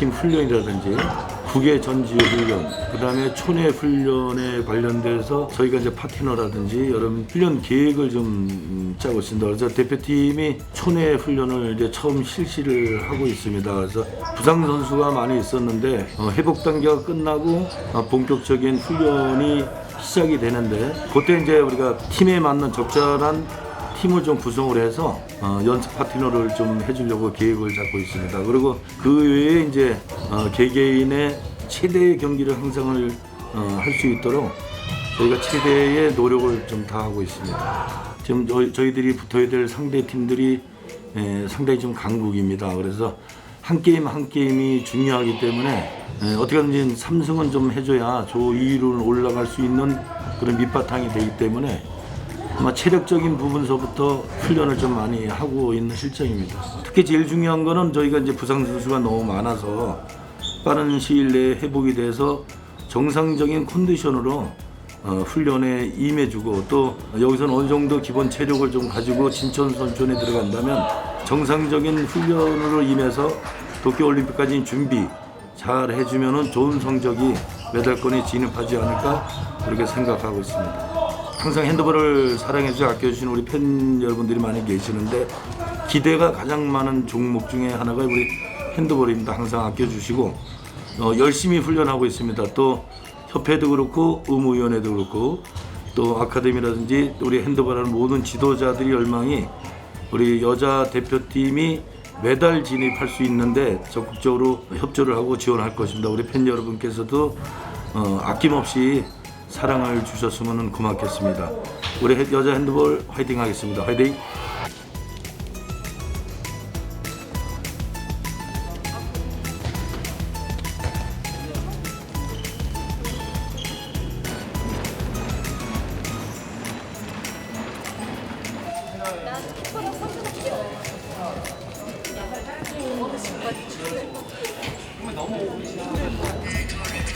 대표팀 훈련이라든지 국외 전지 훈련, 그 다음에 촌의 훈련에 관련돼서 저희가 이제 파트너라든지 여러 훈련 계획을 좀 음, 짜고 있습니다. 그래서 대표팀이 촌의 훈련을 이제 처음 실시를 하고 있습니다. 그래서 부상 선수가 많이 있었는데 어, 회복 단계가 끝나고 어, 본격적인 훈련이 시작이 되는데 그때 이제 우리가 팀에 맞는 적절한 팀을 좀 구성을 해서 어, 연습 파트너를 좀 해주려고 계획을 잡고 있습니다. 그리고 그 외에 이제 어, 개개인의 최대의 경기를 항상을 어, 할수 있도록 저희가 최대의 노력을 좀 다하고 있습니다. 지금 저희, 저희들이 붙어야 될 상대 팀들이 에, 상당히 좀 강국입니다. 그래서 한 게임 한 게임이 중요하기 때문에 에, 어떻게든지 삼승은 좀 해줘야 조 2위로 올라갈 수 있는 그런 밑바탕이 되기 때문에 아마 체력적인 부분서부터 훈련을 좀 많이 하고 있는 실정입니다. 특히 제일 중요한 거는 저희가 이제 부상 선수가 너무 많아서 빠른 시일 내에 회복이 돼서 정상적인 컨디션으로 어, 훈련에 임해주고 또 여기서는 어느 정도 기본 체력을 좀 가지고 진천 선촌에 들어간다면 정상적인 훈련으로 임해서 도쿄올림픽까지 준비 잘 해주면은 좋은 성적이 메달권에 진입하지 않을까 그렇게 생각하고 있습니다. 항상 핸드볼을 사랑해주고 아껴주신 우리 팬 여러분들이 많이 계시는데 기대가 가장 많은 종목 중에 하나가 우리 핸드볼입니다. 항상 아껴주시고 어, 열심히 훈련하고 있습니다. 또 협회도 그렇고 의무위원회도 그렇고 또 아카데미라든지 우리 핸드볼하는 모든 지도자들이 열망이 우리 여자 대표팀이 메달 진입할 수 있는데 적극적으로 협조를 하고 지원할 것입니다. 우리 팬 여러분께서도 어, 아낌없이 사랑을 주셨으면 고맙겠습니다. 우리 해- 여자 핸드볼 화이팅 하겠습니다. 화이팅! 그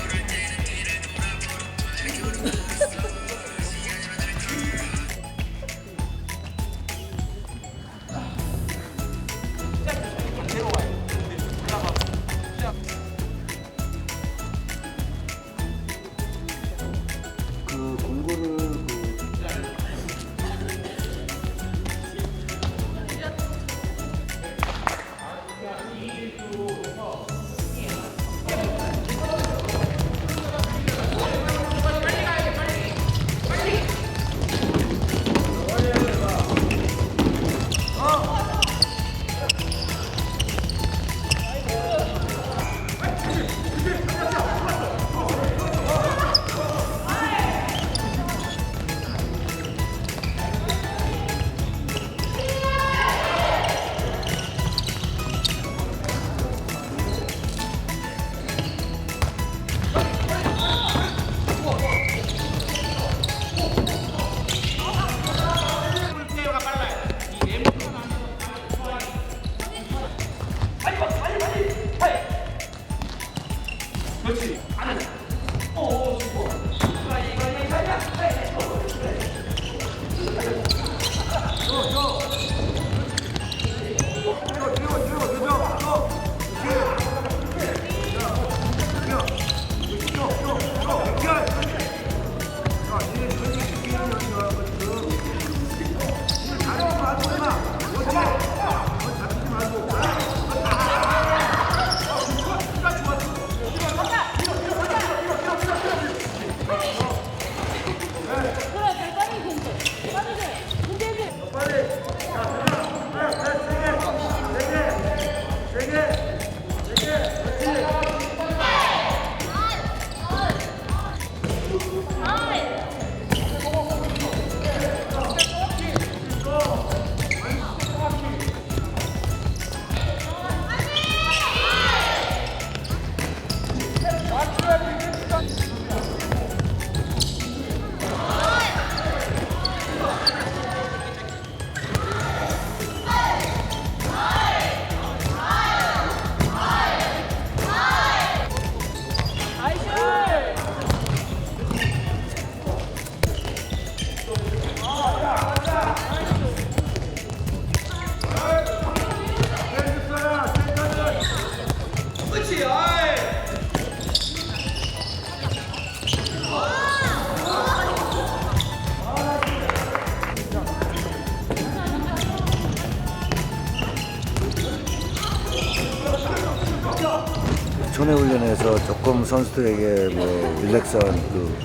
초내 훈련에서 조금 선수들에게 뭐 릴렉스한 그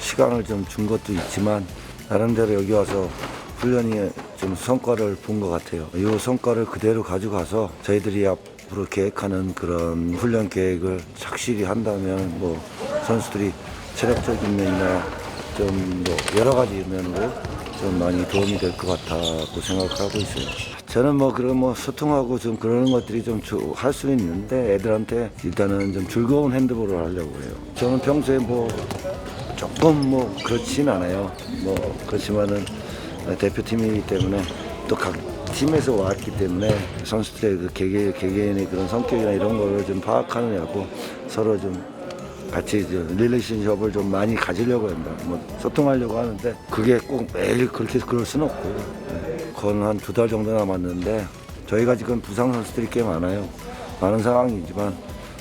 시간을 좀 준 것도 있지만 나름대로 여기 와서 훈련이 좀 성과를 본 것 같아요. 이 성과를 그대로 가져가서 저희들이 앞으로 계획하는 그런 훈련 계획을 착실히 한다면 뭐 선수들이 체력적인 면이나 좀 뭐 여러 가지 면으로 좀 많이 도움이 될 것 같다고 생각하고 있어요. 저는 뭐 그런 뭐 소통하고 좀 그러는 것들이 좀 할 수는 있는데 애들한테 일단은 좀 즐거운 핸드볼을 하려고 해요. 저는 평소에 뭐 조금 뭐 그렇진 않아요. 뭐 그렇지만은 대표팀이기 때문에 또 각 팀에서 왔기 때문에 선수들의 그 개개, 개개인의 그런 성격이나 이런 거를 좀 파악하느냐고 서로 좀 같이 좀 릴레이션십을 좀 많이 가지려고 한다. 뭐 소통하려고 하는데 그게 꼭 매일 그렇게 그럴 수는 없고. 네. 그건 한 두 달 정도 남았는데 저희가 지금 부상 선수들이 꽤 많아요. 많은 상황이지만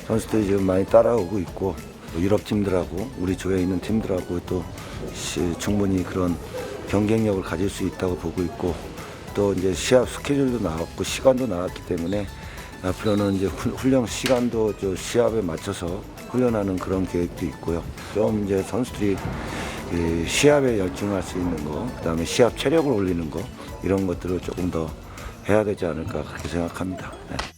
선수들이 지금 많이 따라오고 있고 또 유럽 팀들하고 우리 조에 있는 팀들하고 또 시- 충분히 그런 경쟁력을 가질 수 있다고 보고 있고 또 이제 시합 스케줄도 나왔고 시간도 나왔기 때문에 앞으로는 이제 훈- 훈련 시간도 저 시합에 맞춰서 훈련하는 그런 계획도 있고요. 좀 이제 선수들이 이 시합에 열중할 수 있는 거, 그다음에 시합 체력을 올리는 거 이런 것들을 조금 더 해야 되지 않을까 그렇게 생각합니다. 네.